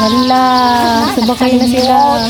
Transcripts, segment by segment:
Wala, sabakay na sila.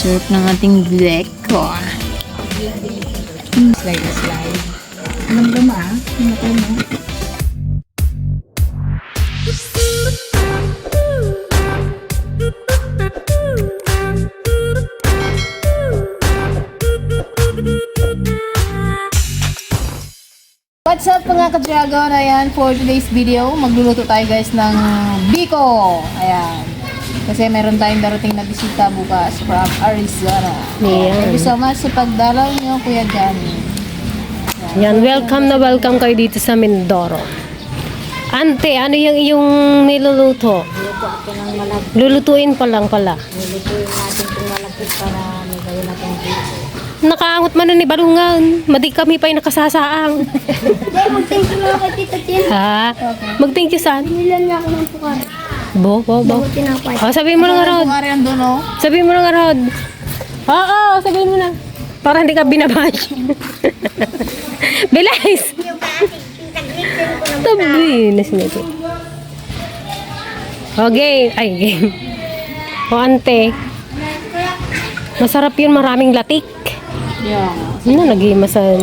Sarap ng ating black corn. Slide, slide. What's up mga ka-dragon? Ayan, for today's video, magluluto tayo guys ng biko. Ayan. Kasi meron tayong darating na bisita bukas from Arizona. Ayan. Thank you so much sa pagdalaw niyo, Kuya Johnny. Yan, welcome na welcome kayo dito sa Mindoro. Ante, ano yung iyong niluluto? Luto ako ng malag. Lulutuin pa lang pala. Lulutuin natin itong malagkit para may gawin natin dito. Nakaangot man na ni Balungan. Madi kami pa yung nakasasaang. Dahil mag-thank you nga kay Tita Chen. ha? Mag-thank you saan? Nilan niya ako ng pukar. Bo, bo, bo. Bago tinapay. Oh, sabihin mo na nga, Rod. No? Sabihin mo na nga, Rod. Oo, sabihin mo na. Para hindi ka binabash. Bilis! Yung kasi, pinag-greetin ko ng Tabi na sinabi. Okay, ay game. O ante, masarap yun maraming latik. Yeah. Ano, nag-imasan.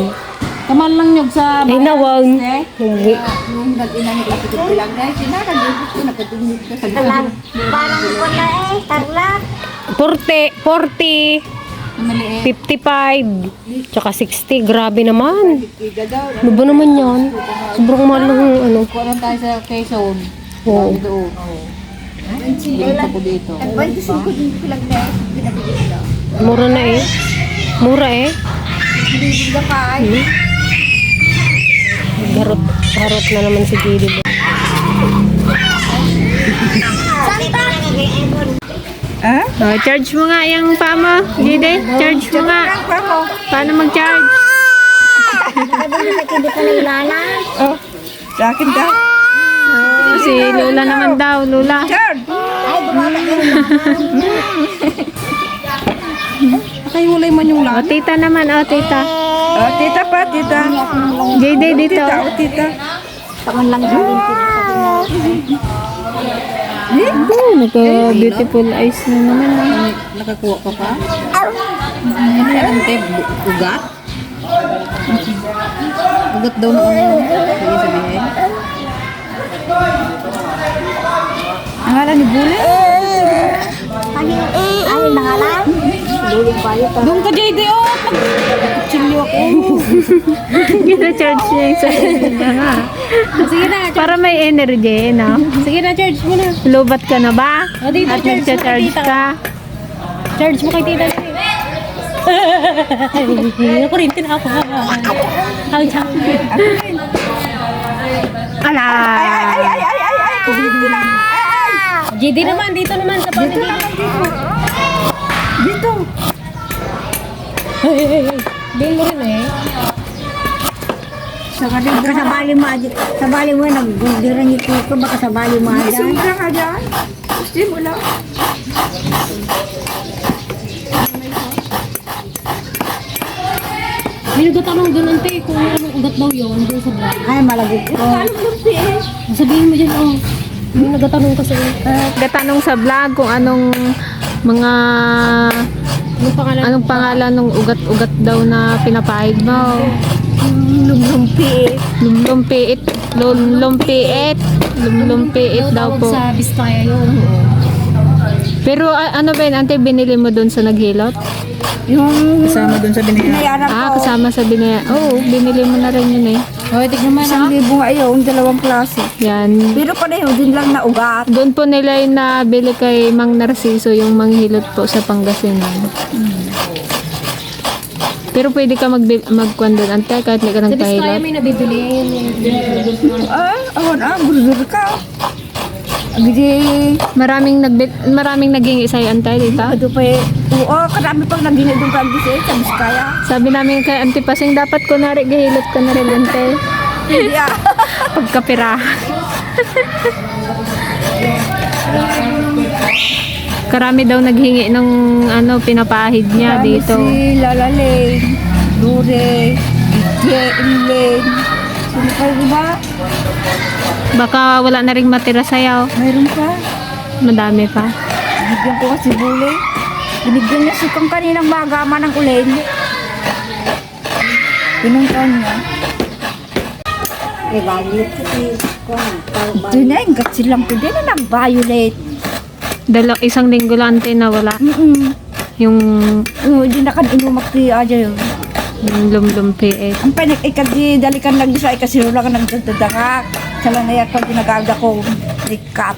Kaman lang nyog sa Ay, nawang. Eh, Nag- yung nag-inamit ito ko lang guys, sinakagibit ko, nakatungit ko sa Talag. Parang wala eh, tarlat. 40, 40, Maliit. 55, tsaka 60. Grabe naman. Ano ba naman yan? Sobrang mahal ng ano. Kuha tayo sa Quezon. Oo. Doon. Dito ko dito. Nag-25 ko din ko lang ko. Mura na eh. Mura eh. Bibig na pa ay. Garot, garot na naman si Gidi. Santa! Ah? Oh, charge mo nga yung pama, Gidi. Charge mo nga. Paano mag-charge? Sabi mo ko na ilala. Oh, sa akin ka. Oh, si Lula naman daw, Lula. Ay, bumata yung Nakahulay man yung O, lahat. tita naman, o, tita. Oh, tita pa, tita. JD dito. Tita, oh, tita. Taman lang din Oh, nagka-beautiful eyes na naman. ah. Nakakuha ka pa? Ano yan, ante? Bu- Ugat? Ugat daw na ano. Sige sabihin. Ang alam ni Bule? Ano Ano nangalan? Doon ka, JD, oh! Chilyo ako. Gina-charge niya yung sarili niya nga. Sige na, Para may energy, no? sige na, charge mo na. Lubat ka na ba? O, dito, At charge mo kay charge tita. ka? Charge mo kay tita. Ako rin, tinapa. Ang chak. Ala! JD naman, dito naman sa pamilya. Dito. Hey, hey, hey. Din mo rin eh. Sa kalim ka sa bali mo, sa bali mo, nag-gudiran yung kuko, baka sa bali mo dyan. Sumra ka dyan. Lang. May nagtatanong doon ante kung anong ugat daw yun doon sa vlog. Ay, malagit ko. Sabihin mo dyan, oh. May nagtatanong kasi. Gatanong sa vlog kung anong mga Anong pangalan? anong pangalan ng ugat-ugat daw na pinapahid mo. Lumlumpi. Lumlumpiit. Lumlumpiit. Lumlumpiit daw po. Sa Biskaya yun. Pero a- ano ba yun, ante, binili mo doon sa naghilot? Yung Kasama doon sa binaya. inayaran Ah, kasama sa binaya. Oo, binili mo na rin yun eh. Oh, tignan mo Isang na. libo nga yun, dalawang klase. Yan. Pero pareho din lang na ugat. Doon po nila yung nabili kay Mang Narciso, yung manghilot po sa Pangasinan. Pero pwede ka mag magkwan doon, ante, kahit hindi ka Sa Biskaya nagpahilot. may nabibili. Ay, ako na, gurur ka. Agdi, Maraming nagbil maraming naging isay ante dito. ado pa eh. Oo, karami pang naging doon kang gisi sa Biskaya. Sabi namin kay Auntie Pasing, dapat ko na rin gahilot ka na rin ante. Hindi ah. Pagkapira. Karami daw naghingi ng ano pinapahid niya dito. Si Lalaleng, Dure, Ike, Ilen, Sinipay iba. Baka wala na rin matira sa'yo. Mayroon pa. Madami pa. Binigyan ko kasi buli. Binigyan niya si kang kaninang magama ng ulen. Pinungkan niya. Eh, violet ko Ito na, yung gatsi lang ko din na nag-violet. Dalo, isang linggo lang na wala. Mm-mm. Yung, Oo, di na kan inumak ti aja yun. Yung lumlum PH. Ang panik ikad di dalikan lang di sa ikasiro lang ang nagdadangak. Sala na yakal ginagaga ko. Likat.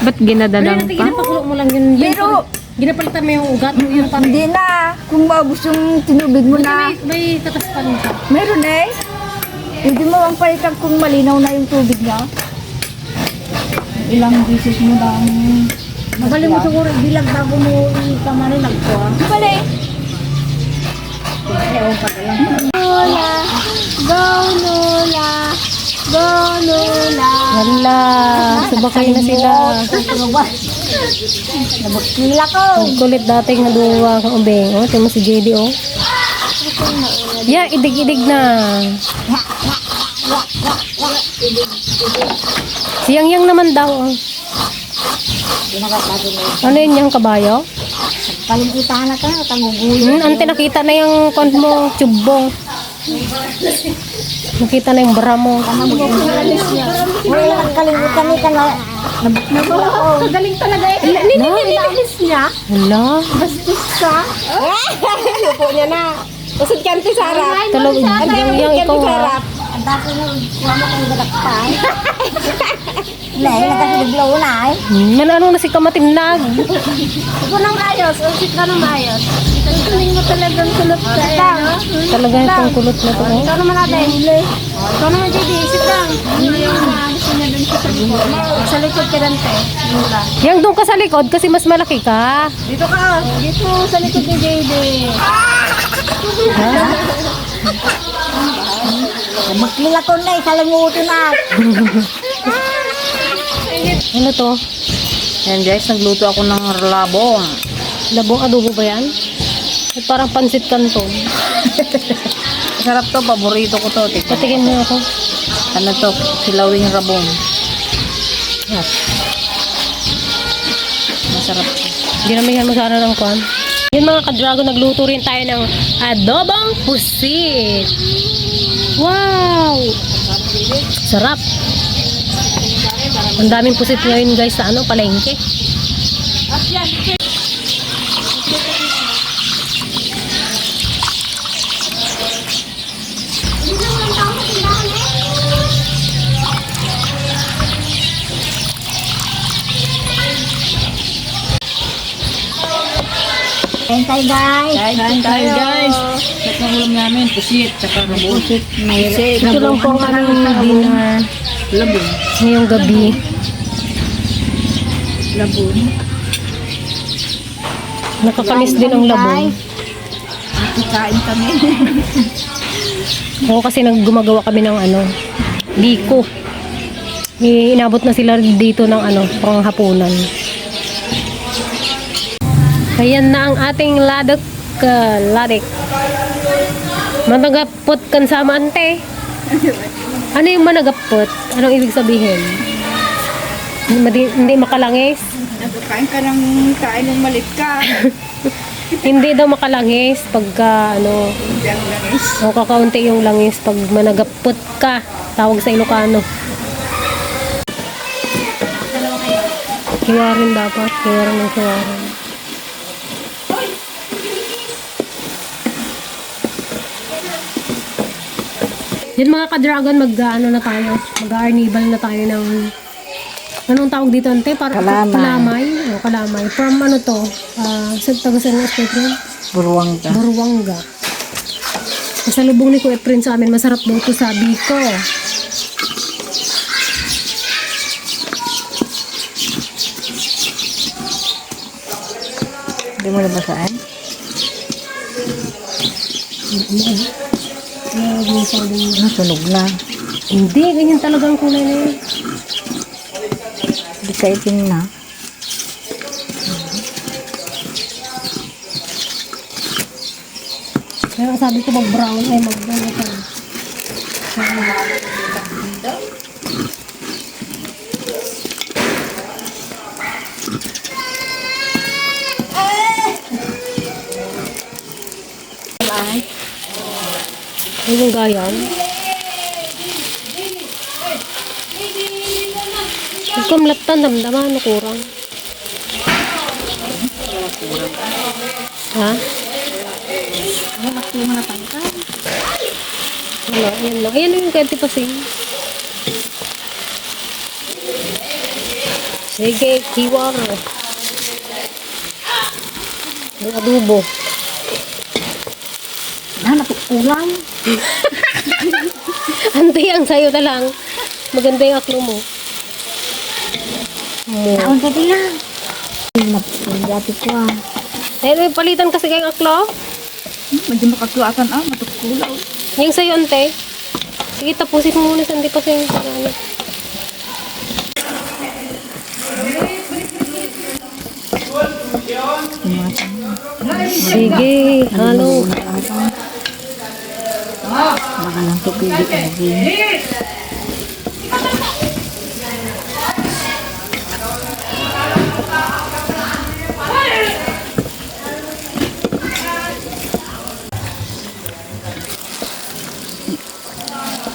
Ba't ginadalang pa? Ginapakulo mo lang yun. Pero, Ginapalitan mo yung ugat mo yung pang... hindi na. Kung maubos yung tinubig mo na. May, may kataspan ka. Meron eh. Hindi mo ang palitan kung malinaw na yung tubig niya. Ilang beses mo lang. Mabali mo siguro bilang bago mo ikamari nagkuha. Bali. Lola, go Lola, go Lola. Wala. Subakay na sila. Nabagkila ko. Nagkulit dating naduwa kang ubeng. Oh, mo si JD oh. Yeah, idig-idig na. Siyang-yang naman daw. Oh. Ano yun yung kabayo? Kalimutan na ka. Tangugulo. Hmm, ante nakita na yung kont mo, tubong. Nakita na yung bra mo. Wala kalimutan ni ka na. Ko. Galing talaga eh. Nininis niya. Hala. Bastos ka. Tulog, yang yang ikaw ha. Ang dati mo, mo kang galakpan. Lai, nakasulublaw na eh. Hmm, man ano na si kamatinag. Ito nang ayos. O sit ka nang ayos. Galing mo talagang kulot ka eh. no? Talaga itong kulot na to. Oh. Ikaw naman natin. Ikaw naman, JD. Sit lang. Ano sa likod? Ka dante. Yang doon ka sa likod kasi mas malaki ka. Dito ka. Dito sa likod ni JD. Ko na eh, kalimutan na. Ano to? Ayan guys, nagluto ako ng labong. Labong adobo ba yan? At parang pansit canton. Sarap to, paborito ko to. Tika. Patikin mo ako. Ano to? Silawing rabong. Yes. Masarap to. Ginamihan mo sana ng kwan. Yun mga ka-dragon, nagluto rin tayo ng adobong pusit. Wow! Sarap. Ang daming pusit ngayon guys sa ano, palengke. Kain guys. Kain tayo guys. Ito ang ulam namin, pusit, tsaka rabong. Pusit, pusit. Ito lang po ang aming dinner Labong. ngayong gabi. Labong. Nakakamiss din ang labong. Kain kami. Oo kasi naggumagawa kami ng ano, biko. May inabot na sila dito ng ano, panghapunan. Ayan na ang ating ladok, uh, ladik. Managapot kan sama ante. Ano yung managapot? Anong ibig sabihin? Hindi, hindi makalangis? Nagkain ka ng kain ng malit ka. Hindi daw makalangis pagka ano, Diyan langis. o kakaunti yung langis pag managapot ka. Tawag sa Ilocano. Hiwarin dapat. Hiwarin ng hiwarin. Yun mga ka-dragon, mag ano na tayo. Mag-arnival na tayo ng Anong tawag dito ante? Para Kalamay. Kalamay. O, kalamay. From ano to? Ah, sa taga saan yung Efren? Buruang ka. Burwanga. Sa lubong ni Kuya Efren sa amin, masarap daw to sa Biko. Hindi mo nabasaan? Nasunog na. Hindi, ganyan talaga ang kulay na yun. Hindi ka itim na. Kaya sabi ko mag-brown ay mag-brown ito. Ay, yung gayan. Huwag kang latan, damdaman, kurang. Ha? Wala, yan lang. Ayan yung kati pa sing. Sige, kiwar. Yung adobo. Na, natukulang. Antay ang sayo na lang. Maganda yung aklo mo. Mo. Taon ka din lang. Napagati ko ah. Eh, may palitan kasi kayong aklo. Medyo makakluatan ah, matukulaw. Yung sa'yo, ante. Sige, tapusin mo muna sa hindi pa sa'yo. Ano. Sige, halo. Baka lang ito pwede lagi.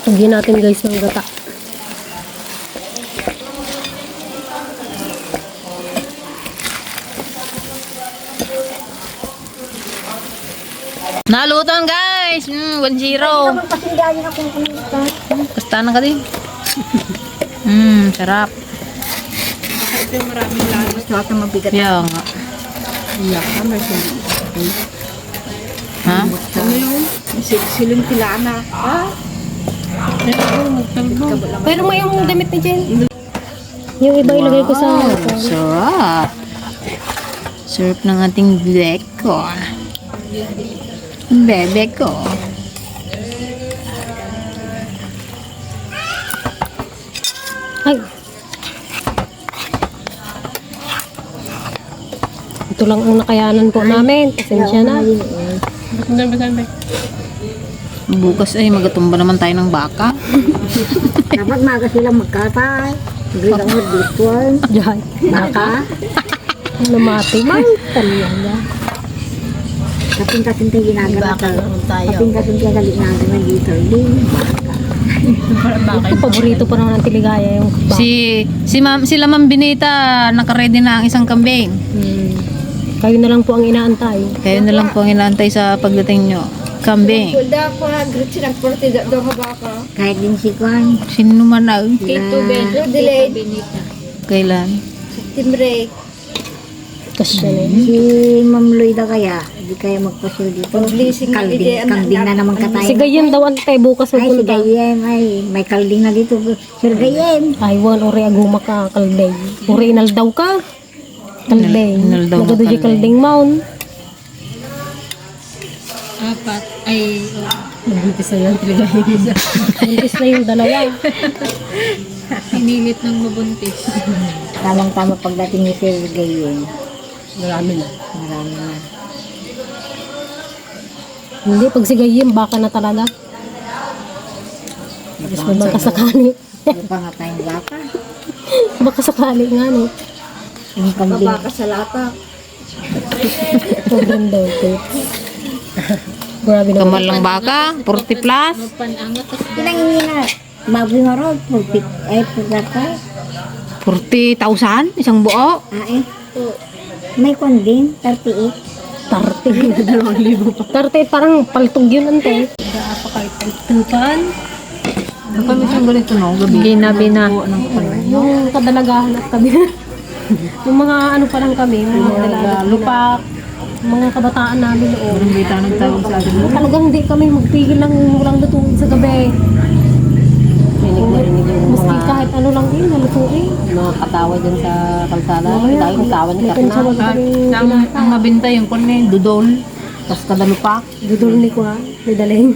Tugyan natin guys ng gata. Naluton guys! Mm, 1-0. Pasigayin akong kumita. Basta na ka din. Mmm, sarap. Mas lahat mabigat. Kaya nga. Iyak ka, may Ha? siling tilana. Ah, Pero may yung damit ni Jen. Yung iba ilagay ko sa... Wow, sarap. Sarap ng ating beko. Bebe ko. Ay. Ito lang ang nakayanan po namin. Pasensya na. Bukas ay magatumba naman tayo ng baka. dapat maga sila magkatay. Bilang mo. Diyan. Baka. Namati. Mang talya. Kaping-kaping tayo ginagawa. Kaping-kaping tayo ginagawa dito. Din. Ito, paborito pa naman ng tiligaya yung baka. Si si Ma'am sila Ma'am Binita naka-ready na ang isang kambing. Hmm. Kayo na lang po ang inaantay. Kayo na lang po ang inaantay sa pagdating nyo. Kambing. Kulda ko ha, grit silang porte do ka baka. Kahit din si Kwan. Sino man na? Tito Benjo. Delayed. Kailan? Timbre. Kasya na yun. Si Ma'am Lloyda kaya, hindi kaya magpasul dito. Kalding, kalding na naman ka tayo. Si Gayem daw ante, bukas Ay, si. Gayem, ay, may kalding na dito. Sir Gayem. Ay, wan, ori aguma ka, kalday. Ori inal daw ka. Kalday. Inal daw di kalday. kalding maun. Apat. Ay, Nagbibis na yan, isa. Nagbibis na yung dalawa. pinilit ng mabuntis. Tamang-tama pagdating ni Sir Gayem. Marami na. Marami na. Hindi, pag si Gayem, baka na talaga. Tapos may baka sakali. Pa nga tayong baka? Baka sakali nga, no? Yung kambing. Baka sa lata. Sobrang daw, Grabe na. Kamal lang baka, 40 plus. Mabi nga ro, pulpit. Ay, pagkakay. 40,000 isang buo. Ah, eh. May konding, 38. Tarte. Dalawang libo pa. Tarte, parang paltog yun, ante. Daapa kahit paltutan. Kami siyang ganito no, gabi. Ginabi na. Yung kadalagahan at kami. yung mga ano pa lang kami, mga dalaga, lupak, mga kabataan namin noon. May tanong tawag sa atin. Talagang hindi kami magpigil lang walang lutuin sa gabi. Maski kahit ano lang din, nalutuin. mga katawa dyan sa kalsada. Ni May kansa Karna. wag kami Ang, ang mabinta yung kun eh, dudol. Tapos kadalupak. Dudol ni ko ha, may daling.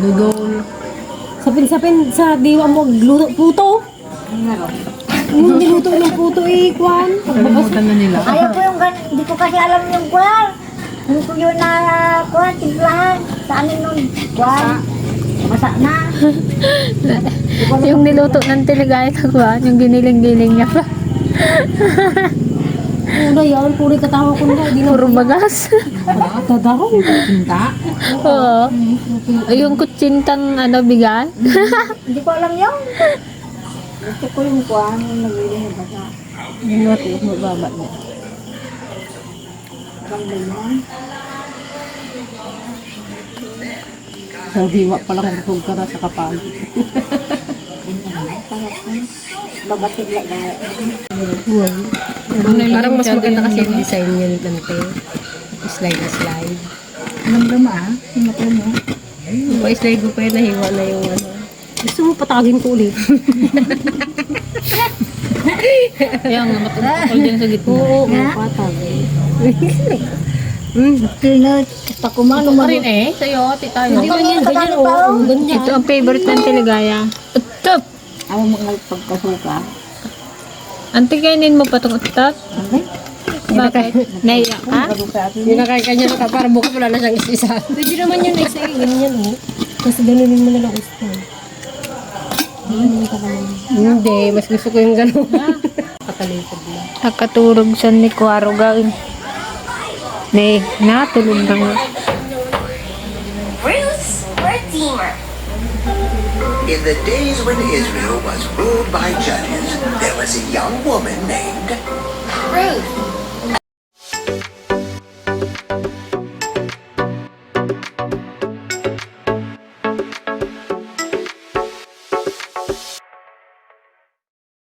Dudol. Sapin-sapin sa diwa mo, gluto, puto. Yung dinuto ng puto eh, kwan. Kalimutan na nila. Ayaw ko yung gan, hindi ko kasi alam yung kwan. Hindi ko yun na kwan, timplahan. sa amin nun. Kuwan. Masa na. yung niluto ng tiligaya kagwan, yung giniling-giling niya pa. Una yan, puri katawa ko na. Di Puro bagas. tatawa ko. Pinta. Oo. Ay, yung kutsintang ano, bigay. Hindi ko alam yun. Gusto ko yung kuwan. Yung nagwili na basa. Yung natin, mababa niya. Parang ganyan. Sa hiwa pa lang busog ka na sa kapal. Babatid lang na. Parang mas maganda kasi yung design yun, Dante. Slide na slide. Alam mo ah. Sinapay mo. Pa-slide mo pa yun, nahiwa na yung ano. Gusto mo patagin ko ulit. Kaya nga, matutukol din sa gitna. Oo, patag. Kaya kita ko man. Ito rin eh, sa'yo, titayo. Hindi man yan, ganyan. Oo, ganyan. Ito ang favorite ng tiligaya. Utop! Ako mga pagkasuka. Ante, kainin mo pa itong utop? Bakit? Naiyak ka? Yung nakakanya na para bukas wala na siyang isa-isa. Pwede naman yun isa eh, ganyan oh. Kasi ganunin mo na lang gusto. Hindi, mas gusto ko yung gano'n. Katalipad lang. Nakaturog sa ni Kuwaro gawin. Ne, natulog na nga. Bruce Redeemer. In the days when Israel was ruled by judges, there was a young woman named